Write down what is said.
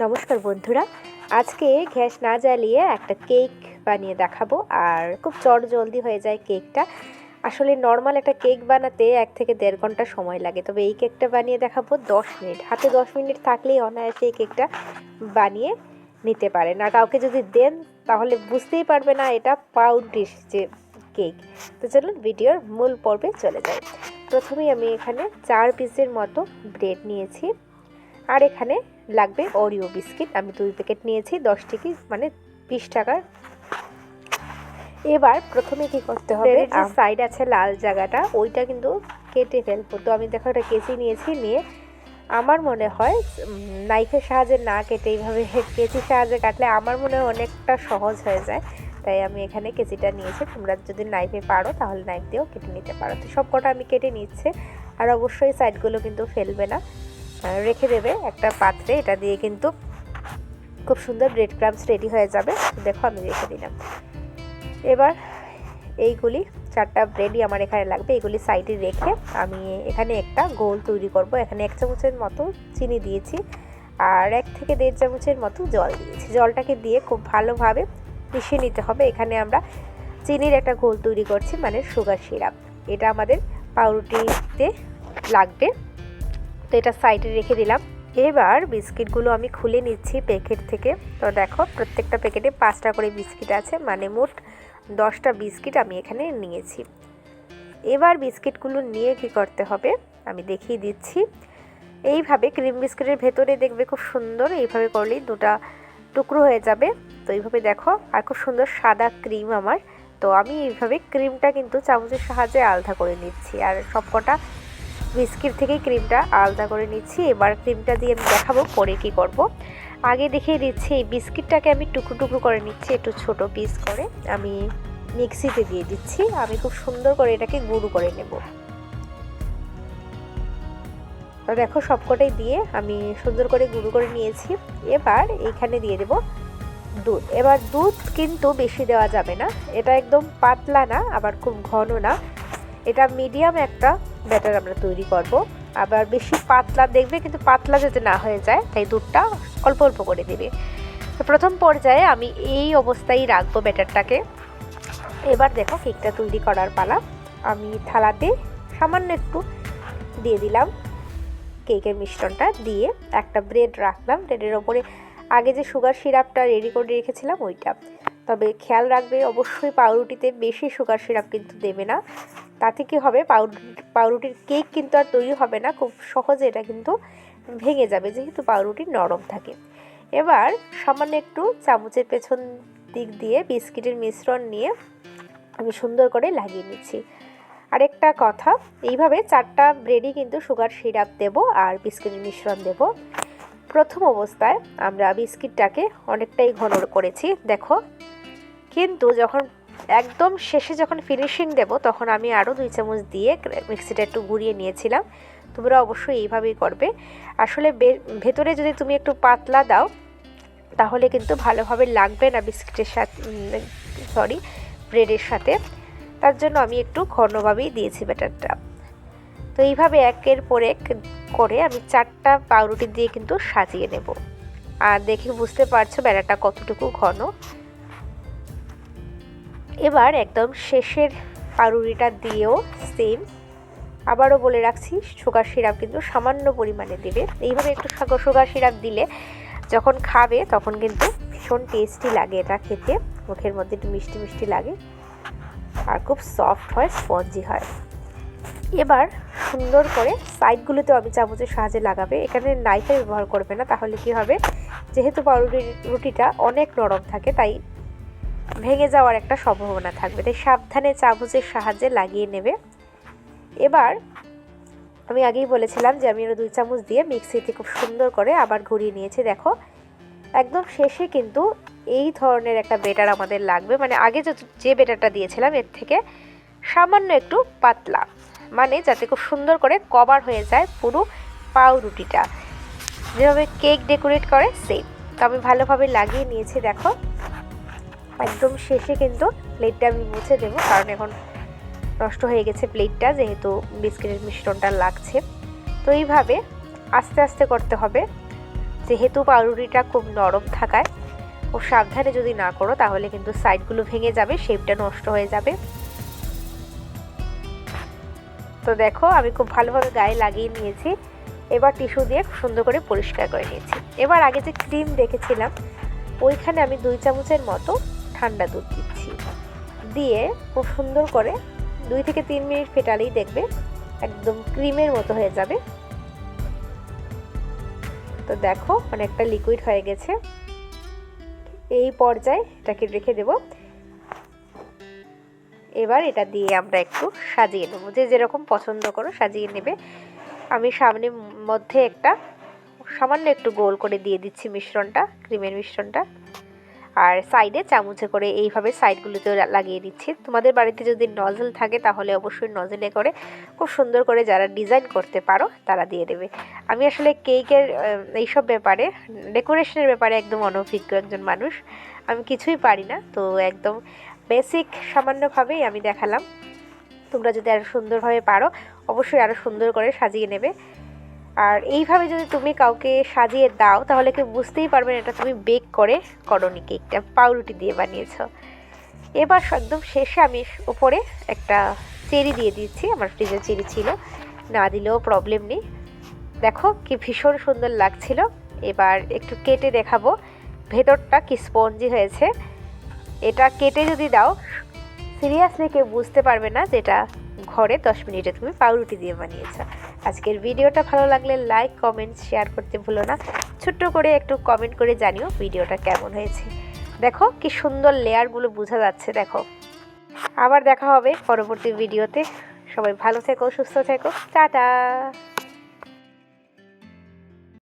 নমস্কার বন্ধুরা। আজকে গ্যাস না জ্বালিয়ে একটা কেক বানিয়ে দেখাবো, আর খুব চট জলদি হয়ে যায় কেকটা। আসলে নর্মাল একটা কেক বানাতে এক থেকে দেড় ঘণ্টা সময় লাগে, তবে এই কেকটা বানিয়ে দেখাবো দশ মিনিট। হাতে দশ মিনিট থাকলেই অনায়াসে এই কেকটা বানিয়ে নিতে পারেন। আর কাউকে যদি দেন, তাহলে বুঝতেই পারবে না এটা পাউরুটির যে কেক। তো চলুন ভিডিওর মূল পর্বে চলে যাই। প্রথমেই আমি এখানে চার পিসের মতো ব্রেড নিয়েছি, আর এখানে লাগবে ওরিও বিস্কিট। আমি দুই প্যাকেট নিয়েছি দশ টিকি মানে বিশ টাকার। এবার প্রথমে কি করতে হবে? যে সাইড আছে লাল জায়গাটা ওইটা কিন্তু কেটে ফেলব। তো আমি দেখো একটা কেচি নিয়েছি নিয়ে আমার মনে হয় নাইফের সাহায্যে না কেটে এইভাবে কেচির সাহায্যে কাটলে আমার মনে হয় অনেকটা সহজ হয়ে যায়। তাই আমি এখানে কেচিটা নিয়েছি। তোমরা যদি নাইফে পারো তাহলে নাইফ দিয়েও কেটে নিতে পারো। তো সব কটা আমি কেটে নিচ্ছে। আর অবশ্যই সাইডগুলো কিন্তু ফেলবে না। রেখে দেবে একটা পাত্রে। এটা দিয়ে কিন্তু খুব সুন্দর ব্রেড ক্রামস রেডি হয়ে যাবে। দেখো আমি রেখে দিলাম। এবার এইগুলি, চারটা ব্রেডই আমার এখানে লাগবে। এইগুলি সাইডে রেখে আমি এখানে একটা গোল তৈরি করব। এখানে এক চামচের মতো চিনি দিয়েছি আর এক থেকে দেড় চামচের মতো জল দিয়েছি। জলটাকে দিয়ে খুব ভালোভাবে মিশিয়ে নিতে হবে। এখানে আমরা চিনির একটা ঘোল তৈরি করছি মানে সুগার সিরাপ এটা আমাদের পাউরুটিতে লাগবে। তো এটা সাইডে রেখে দিলাম। এবার বিস্কিটগুলো আমি খুলে নিচ্ছি প্যাকেট থেকে। তো দেখো, প্রত্যেকটা প্যাকেটে পাঁচটা করে বিস্কিট আছে মানে মোট দশটা বিস্কিট আমি এখানে নিয়েছি। এবার বিস্কিটগুলো নিয়ে কি করতে হবে? আমি দেখিয়ে দিচ্ছি। এইভাবে ক্রিম বিস্কিটের ভেতরে দেখবে খুব সুন্দর, এইভাবে করলেই দুটা টুকরো হয়ে যাবে। তো এইভাবে দেখো, আর খুব সুন্দর সাদা ক্রিম আমার। তো আমি এইভাবে ক্রিমটা কিন্তু চামচের সাহায্যে আলাদা করে নিচ্ছি। আর সবকটা বিস্কিট থেকেই ক্রিমটা আলাদা করে নিচ্ছি। এবার ক্রিমটা দিয়ে আমি দেখাবো পরে কি করব। আগে দেখিয়ে দিচ্ছি, এই বিস্কিটটাকে আমি টুকরো টুকরো করে নিচ্ছি, একটু ছোট পিস করে। আমি মিক্সিতে দিয়ে দিচ্ছি। আমি খুব সুন্দর করে এটাকে গুঁড়ো করে নেব। তো দেখো, সবকটাই দিয়ে আমি সুন্দর করে গুঁড়ো করে নিয়েছি। এবার এইখানে দিয়ে দেব দুধ। এবার দুধ কিন্তু বেশি দেওয়া যাবে না। এটা একদম পাতলা না, আবার খুব ঘন না। এটা মিডিয়াম একটা ব্যাটার আমরা তৈরি করব। আবার বেশি পাতলা দেখবে, কিন্তু পাতলা যাতে না হয়ে যায়, তাই দুধটা অল্প অল্প করে দেবে। তো প্রথম পর্যায়ে আমি এই অবস্থায় রাখব ব্যাটারটাকে। এবার দেখো কেকটা তৈরি করার পালা। আমি থালাতে সামান্য একটু দিয়ে দিলাম কেকের মিশ্রণটা, দিয়ে একটা ব্রেড রাখলাম। ব্রেডের ওপরে আগে যে সুগার সিরাপটা রেডি করে রেখেছিলাম, ওইটা। তবে খেয়াল রাখবে, অবশ্যই পাউরুটিতে বেশি সুগার সিরাপ কিন্তু দেবে না। তাতে কি হবে? পাউরুটি পাউরুটির কেক কিন্তু আর তৈরি হবে না। খুব সহজে এটা কিন্তু ভেঙে যাবে যেহেতু পাউরুটি নরম থাকে। এবার সামান্য একটু চামচের পেছন দিক দিয়ে বিস্কিটের মিশ্রণ নিয়ে আমি সুন্দর করে লাগিয়ে নিচ্ছি। আরেকটা কথা, এইভাবে চারটা ব্রেডই কিন্তু সুগার সিরাপ দেব আর বিস্কিটের মিশ্রণ দেব। প্রথম অবস্থায় আমরা বিস্কিটটাকে অনেকটাই ঘন করেছি। দেখো, কিন্তু যখন একদম শেষে যখন ফিনিশিং দেব, তখন আমি আরও দুই চামচ দিয়ে মিক্সিটা একটু ঘুরিয়ে নিয়েছিলাম। তোমরা অবশ্যই এইভাবেই করবে। আসলে ভেতরে যদি তুমি একটু পাতলা দাও, তাহলে কিন্তু ভালোভাবে লাগবে না বিস্কিটের সাথে সরি ব্রেডের সাথে। তার জন্য আমি একটু ঘনভাবেই দিয়েছি ব্যাটারটা। তো এইভাবে একের পর এক করে আমি চারটা পাউরুটি দিয়ে কিন্তু সাজিয়ে নেব। আর দেখে বুঝতে পারছ ব্যাটারটা কতটুকু ঘন। এবার একদম শেষের পাউরুটিটা দিয়েও সেম আবারও বলে রাখছি, সুগার সিরাপ কিন্তু সামান্য পরিমাণে দেবে। এইভাবে একটু সুগার সিরাপ দিলে যখন খাবে তখন কিন্তু ভীষণ টেস্টি লাগে এটা খেতে। মুখের মধ্যে একটু মিষ্টি মিষ্টি লাগে। আর খুব সফট হয় স্পঞ্জি হয়। এবার সুন্দর করে সাইডগুলোতেও আমি চামচের সাহায্যে লাগাবে। এখানে নাইফে ব্যবহার করবে না, তাহলে কি হবে? যেহেতু পাউরুটি রুটিটা অনেক নরম থাকে, তাই ভেঙে যাওয়ার একটা সম্ভাবনা থাকবে। তাই সাবধানে চামচের সাহায্যে লাগিয়ে নেবে। এবার আমি আগেই বলেছিলাম যে আমি আরও দুই চামচ দিয়ে মিক্সিতে খুব সুন্দর করে আবার ঘুরিয়ে নিয়েছি। দেখো, একদম শেষে কিন্তু এই ধরনের একটা বেটার আমাদের লাগবে। মানে আগে যে বেটারটা দিয়েছিলাম, এর থেকে সামান্য একটু পাতলা। মানে যাতে খুব সুন্দর করে কভার হয়ে যায় পুরো পাউরুটিটা। যেভাবে কেক ডেকোরেট করে সেই তো আমি ভালোভাবে লাগিয়ে নিয়েছি, দেখো। একদম শেষে কিন্তু প্লেটটা আমি মুছে দেবো। কারণ এখন নষ্ট হয়ে গেছে প্লেটটা যেহেতু বিস্কিটের মিশ্রণটা লাগছে। তো এইভাবে আস্তে আস্তে করতে হবে। যেহেতু পাউরুটিটা খুব নরম থাকায় ও সাবধানে যদি না করো, তাহলে কিন্তু সাইডগুলো ভেঙে যাবে শেপটা নষ্ট হয়ে যাবে। তো দেখো, আমি খুব ভালোভাবে গায়ে লাগিয়ে নিয়েছি। এবার টিস্যু দিয়ে সুন্দর করে পরিষ্কার করে নিয়েছি। এবার আগে যে ক্রিম দেখেছিলাম, ওইখানে আমি দুই চামচের মতো ঠান্ডা দুধ দিচ্ছি। দিয়ে খুব সুন্দর করে দুই থেকে তিন মিনিট ফেটালেই দেখবে একদম ক্রিমের মতো হয়ে যাবে। তো দেখো অনেকটা লিকুইড হয়ে গেছে। এই পর্যায়ে এটাকে রেখে দেব। এবার এটা দিয়ে আমরা একটু সাজিয়ে নেব। যে যেরকম পছন্দ করো সাজিয়ে নেবে। আমি সামনে মধ্যে একটা সামান্য একটু গোল করে দিয়ে দিচ্ছি মিশ্রণটা, ক্রিমের মিশ্রণটা। আর সাইডে চামচে করে এইভাবে সাইডগুলোতে লাগিয়ে দিচ্ছি। তোমাদের বাড়িতে যদি নজল থাকে তাহলে অবশ্যই নজলে করে খুব সুন্দর করে যারা ডিজাইন করতে পারো তারা দিয়ে দেবে। আমি আসলে কেকের এইসব ব্যাপারে ডেকোরেশনের ব্যাপারে একদম অনভিজ্ঞ একজন মানুষ। আমি কিছুই পারি না, তো একদম বেসিক সামান্যভাবেই আমি দেখালাম। তোমরা যদি আরও সুন্দরভাবে পারো, অবশ্যই আরও সুন্দর করে সাজিয়ে নেবে। আর এইভাবে যদি তুমি কাউকে সাজিয়ে দাও, তাহলে কেউ বুঝতেই পারবেন এটা তুমি বেক করে করনি কেকটা পাউরুটি দিয়ে বানিয়েছ। এবার একদম শেষে আমি উপরে একটা চেরি দিয়ে দিচ্ছি আমার ফ্রিজে চেরি ছিল। না দিলেও প্রবলেম নেই। দেখো কি ভীষণ সুন্দর লাগছিল। এবার একটু কেটে দেখাবো। ভেতরটা কি স্পঞ্জি হয়েছে। এটা কেটে যদি দাও সিরিয়াসলি কেউ বুঝতে পারবে না যেটা ঘরে দশ মিনিটে তুমি পাউরুটি দিয়ে বানিয়েছ। আজকের ভিডিওটা ভালো লাগলে লাইক কমেন্ট শেয়ার করতে ভুলো না। ছোট্ট করে একটু কমেন্ট করে জানিও ভিডিওটা কেমন হয়েছে। দেখো কি সুন্দর লেয়ারগুলো বোঝা যাচ্ছে, দেখো। আবার দেখা হবে পরবর্তী ভিডিওতে। সবাই ভালো থেকো, সুস্থ থেকো। টাটা!